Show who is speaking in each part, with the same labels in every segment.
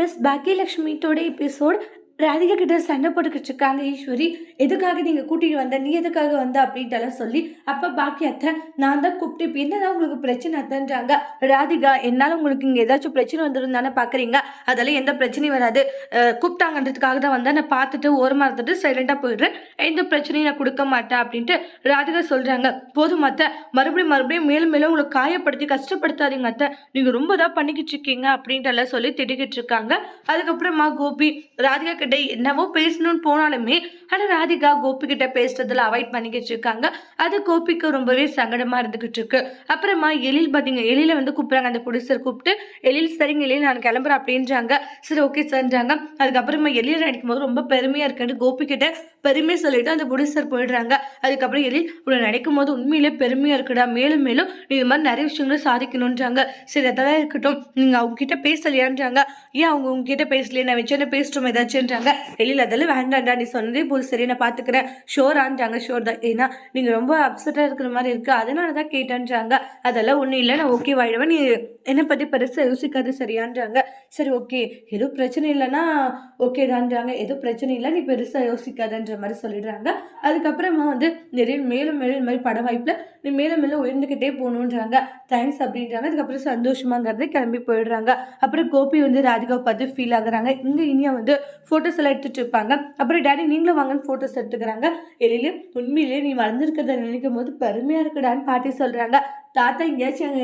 Speaker 1: Bus Bhagyalakshmi today episode Radhika கிட்ட சண்டை போட்டுக்கிட்டு இருக்காங்க ஈஸ்வரி எதுக்காக நீங்கள் கூட்டிகிட்டு வந்த? நீ எதுக்காக வந்த? அப்படின்ட்டு எல்லாம் சொல்லி அப்போ பாக்கி அத்தை நான் தான் கூப்பிட்டு என்னதான் உங்களுக்கு பிரச்சனை அத்தன்றாங்க? ராதிகா என்னால் உங்களுக்கு இங்கே ஏதாச்சும் பிரச்சனை வந்துடும் தானே அதெல்லாம் எந்த பிரச்சனையும் வராது. கூப்பிட்டாங்கன்றதுக்காக தான் வந்தேன். நான் பார்த்துட்டு ஓரமாக இருந்துட்டு சைலண்டாக போயிடுறேன். எந்த பிரச்சனையும் நான் கொடுக்க மாட்டேன் அப்படின்ட்டு ராதிகா சொல்கிறாங்க போதும் அத்தை. மறுபடியும் மறுபடியும் மேலும் மேலும் உங்களை காயப்படுத்தி கஷ்டப்படுத்தாதீங்க அத்தை. நீங்கள் ரொம்ப தான் பண்ணிக்கிட்டு இருக்கீங்க அப்படின்ட்டு எல்லாம் சொல்லி திட்டிக்கிட்டு இருக்காங்க. அதுக்கப்புறமா கோபி ராதிகா கிட்ட என்னவோ பேசணும்னு போனாலுமே ஆனால் ராதிகா கோபி கிட்ட பேசுறதுல அவாய்ட் பண்ணிக்கிட்டு இருக்காங்க. அது கோபிக்கு ரொம்பவே சங்கடமா இருந்துகிட்டு இருக்கு. அப்புறமா எழில் பாத்தீங்க எழில வந்து கூப்பிடுறாங்க. அந்த ப்ரொடியூசர் கூப்பிட்டு எழில் சரிங்க எழில் நான் கிளம்புறேன் அப்படின்றாங்க. சரி ஓகே சார்ன்றாங்க. அதுக்கப்புறமா எழில் நடிக்கும் போது ரொம்ப பெருமையா இருக்குன்னு கோபி கிட்ட பெருமை சொல்லிட்டு அந்த புடிசர் போயிடுறாங்க. அதுக்கப்புறம் எழில் உன்னை நினைக்கும் போது உண்மையிலே பெருமையா இருக்குடா. மேலும் மேலும் நீ இது மாதிரி நிறைய விஷயங்களை சாதிக்கணுன்றாங்க சரி அதெல்லாம் இருக்கட்டும். நீங்க அவங்க கிட்ட பேசலையான்றாங்க. ஏன் அவங்க உங்ககிட்ட பேசலையே? நான் வச்சு என்ன பேசிட்டோம் ஏதாச்சும்ன்றாங்க. எழில் அதெல்லாம் வேண்டாம்டா. நீ சொன்னதே போது சரி. நான் பார்த்துக்கிறேன் ஷோரான்றாங்க. ஷோர் தான். ஏன்னா நீங்கள் ரொம்ப அப்செட்டாக இருக்கிற மாதிரி இருக்கு. அதனால தான் கேட்டேன்றாங்க. அதெல்லாம் ஒன்றும் இல்லை. நான் ஓகே ஆயிடுவேன் நீ என்னை பற்றி பெருசாக யோசிக்காது சரியான்றாங்க. சரி ஓகே எதுவும் பிரச்சனை இல்லைன்னா ஓகே தான்றாங்க. எதுவும் பிரச்சனை இல்லை. நீ பெருசாக யோசிக்காதன்ற மாதிரி சொல்லிடுறாங்க. அதுக்கப்புறமா வந்து நிறைய மேலும் மேலும் இந்த மாதிரி பட வாய்ப்பில் நீ மேலும் மேலும் உயர்ந்துக்கிட்டே போகணுன்றாங்க. தேங்க்ஸ் அப்படின்றாங்க. அதுக்கப்புறம் சந்தோஷமாங்கிறது கிளம்பி போயிடுறாங்க. அப்புறம் கோபி வந்து ராதிகாவை பார்த்து ஃபீல் ஆகுறாங்க. இங்கே இனியா வந்து ஃபோட்டோஸ் எல்லாம் எடுத்துட்டு இருப்பாங்க. அப்புறம் டேடி நீங்களும் வாங்கன்னு ஃபோட்டோஸ் எடுத்துக்கிறாங்க. எழிலே உண்மையிலேயே நீ வளர்ந்துருக்கிறத நினைக்கும் போது பெருமையாக இருக்குடான்னு பாட்டி சொல்கிறாங்க தாத்தா எங்கேயாச்சும்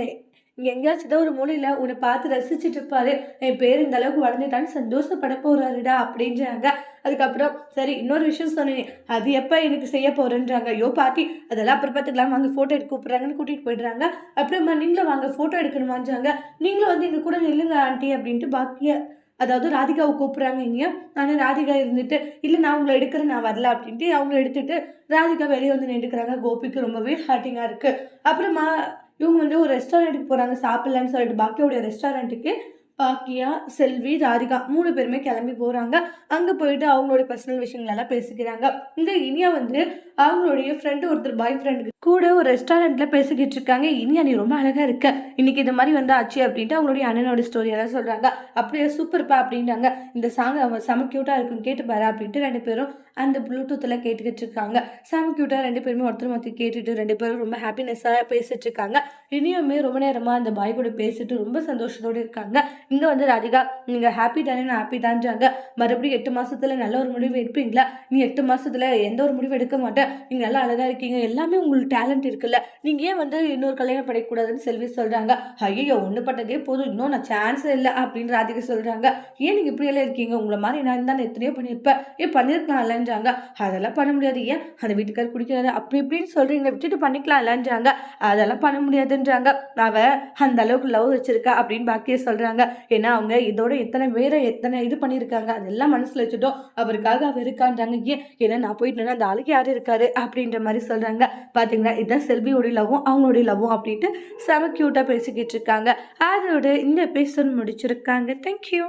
Speaker 1: இங்கே எங்கேயாச்சும் ஏதோ ஒரு மூலையில் உன்னை பார்த்து ரசிச்சுட்டு இருப்பாரு. என் பேர் இந்த அளவுக்கு வளர்ந்துட்டான்னு சந்தோஷப்பட போகிறாருடா அப்படின்றாங்க. அதுக்கப்புறம் சரி இன்னொரு விஷயம் சொன்னேன். அது எப்போ எனக்கு செய்ய போகிறேன்றாங்க யோ பாட்டி அதெல்லாம் அப்புறம் பார்த்துக்கலாம். வாங்க ஃபோட்டோ எடுக்க கூப்பிட்றாங்கன்னு கூட்டிகிட்டு போயிடுறாங்க. அப்புறமா நீங்களும் வாங்க ஃபோட்டோ எடுக்கணுமான்றாங்க. நீங்களும் வந்து எங்கள் கூட நில்லுங்க ஆண்டி அப்படின்ட்டு பாக்கிய அதாவது ராதிகாவை கூப்பிட்றாங்க இங்கே ஆனால் ராதிகா இருந்துட்டு இல்லை நான் உங்களை எடுக்கிறேன் நான் வரல அப்படின்ட்டு அவங்கள எடுத்துட்டு ராதிகா வெளியே வந்து நின்றுக்கிறாங்க. கோபிக்கு ரொம்பவே ஹார்ட்டிங்காக இருக்குது அப்புறமா இவங்க வந்து ஒரு ரெஸ்டாரண்ட்டுக்கு போகிறாங்க சாப்பிட்லன்னு சொல்லிட்டு பாக்கியோடைய ரெஸ்டாரண்ட்டுக்கு பாக்கியா செல்வி ராதிகா மூணு பேருமே கிளம்பி போகிறாங்க அங்கே போயிட்டு அவங்களோட பர்சனல் விஷயங்களெல்லாம் பேசிக்கிறாங்க. இந்த இனியா வந்து அவங்களுடைய ஃப்ரெண்டு ஒருத்தர் பாய் ஃப்ரெண்டுக்கு கூட ஒரு ரெஸ்டாரண்ட்டில் பேசிக்கிட்டு இருக்காங்க. இனியா நீ ரொம்ப அழகாக இருக்க. இன்னைக்கு இந்த மாதிரி வந்து ஆச்சு அப்படின்ட்டு அவங்களுடைய அண்ணனோட ஸ்டோரி எல்லாம் சொல்கிறாங்க அப்படியே சூப்பர்ப்பா அப்படின்றாங்க. இந்த சாங் அவன் செம க்யூட்டாக இருக்கும் கேட்டு பாரு அப்படின்ட்டு ரெண்டு பேரும் அந்த ப்ளூடூத்தில் கேட்டுக்கிட்டு இருக்காங்க. செம க்யூட்டாக ரெண்டு பேருமே ஒருத்தர் மொத்தம் கேட்டுட்டு ரெண்டு பேரும் ரொம்ப ஹாப்பினஸ்ஸாக பேசிட்டு இருக்காங்க. இனியுமே ரொம்ப நேரமாக அந்த பாய் கூட பேசிட்டு ரொம்ப சந்தோஷத்தோடு இருக்காங்க. இங்கே வந்து ராதிகா நீங்கள் ஹாப்பி தானே நான் ஹாப்பி தான்றாங்க. மறுபடியும் எட்டு மாதத்தில் நல்ல ஒரு முடிவு எடுப்பீங்களா? நீ எட்டு மாதத்தில் எந்த ஒரு முடிவு எடுக்க மாட்டேன் நீங்கள் நல்லா அழகாக இருக்கீங்க. எல்லாமே உங்களுக்கு டேலண்ட் இருக்குல்ல. நீங்கள் ஏன் வந்து இன்னொரு கல்யாணம் படிக்கக்கூடாதுன்னு செல்வி சொல்கிறாங்க ஐயோ ஒன்று பட்டதே போதும். இன்னும் நான் சான்ஸே இல்லை அப்படின்னு ராதிகா சொல்கிறாங்க ஏன் நீங்கள் இப்படியெல்லாம் இருக்கீங்க? உங்களை மாதிரி நான் தான் எத்தனையோ பண்ணியிருப்பேன். ஏன் பண்ணியிருக்கலாம் இல்லைன்றாங்க. அதெல்லாம் பண்ண முடியாது. ஏன்? அந்த வீட்டுக்காரர் குடிக்கிறாரு. அப்படி இப்படின்னு சொல்கிறீங்க விட்டுட்டு பண்ணிக்கலாம் இல்லைன்றாங்க. அதெல்லாம் பண்ண முடியாதுன்றாங்க. அவள் அந்த அளவுக்கு லவ் வச்சிருக்கா அப்படின்னு பாக்கிய சொல்கிறாங்க ஏன்னா அவங்க இதோட எத்தனை பேரை எத்தனை இது பண்ணியிருக்காங்க. அதெல்லாம் மனசில் வச்சுட்டோம். அவருக்காக அவர் இருக்கான்றாங்க. ஏன்? ஏன்னா நான் போயிட்டு அந்த ஆளுக்கு யார் இருக்காரு? அப்படின்ற மாதிரி சொல்கிறாங்க பார்த்து பார்த்தீங்கன்னா இதுதான் செல்வியோடைய லவ்வும் அவங்களுடைய லவ்வும் அப்படின்ட்டு செம க்யூட்டாக பேசிக்கிட்டு இருக்காங்க. அதோட இந்த எபிசோட் முடிச்சிருக்காங்க. தேங்க்யூ